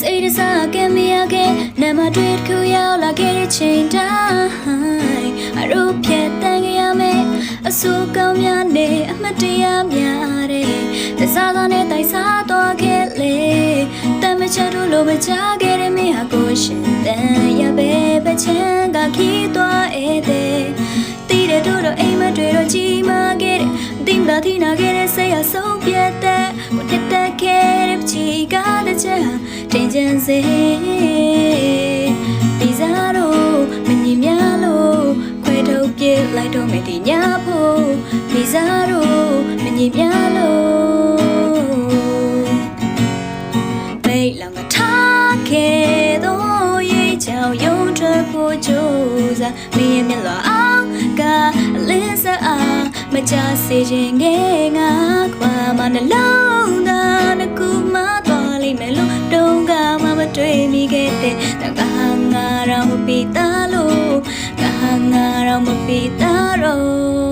စိတ်တစားကမရခဲ့နမတွေ့တစ်ခုရောက်လာခဲ့တဲ့ချိန်တိုင်းအရုပ်ဖြတ်တန်ကြရမယ်အဆူကောင်းများနဲ့အမတ်တရားများတဲ့တစားသားနဲ့တိုက်စားသွားခဲ့လေတမချတို့လိုမကြခဲ့တဲ့မင်းဟာကိုရှင်တန်ရပဲပဲချမ်းကခီးသွားဧတဲ့တီးတဲ့တို့တော့အိမ်မတွေတော့ကြီးမာခဲ့တဲ့တင်လာထိနာခဲ့တဲ့ဆေးရဆုံးပြတ်တဲ့ကိုတက်တက်ခဲ့တဲ့ချီကားတဲ့ချက်ဟာ တင်ချင်စေဒီစားတော့မငြင်းများလို့ခွဲထုတ်ပြစ်လိုက်တော့မယ်ဒီညဖို့ဒီစားတော့မငြင်းများလို့မိတ်လောင်ကထားခဲ့တော့ရိတ်ချောင်ယုံထွက်ဖို့ကြိုးစားမင်းရဲ့မျက်လွှာအောင်ကအလင်းစအားမချစေခြင်းငယ်ငါခွာမနှလုံး တုံးကမှမတွေ့မိခဲ့တဲ့တကငါတော့မပီတာလို့ငါငါတော့မပီတာတော့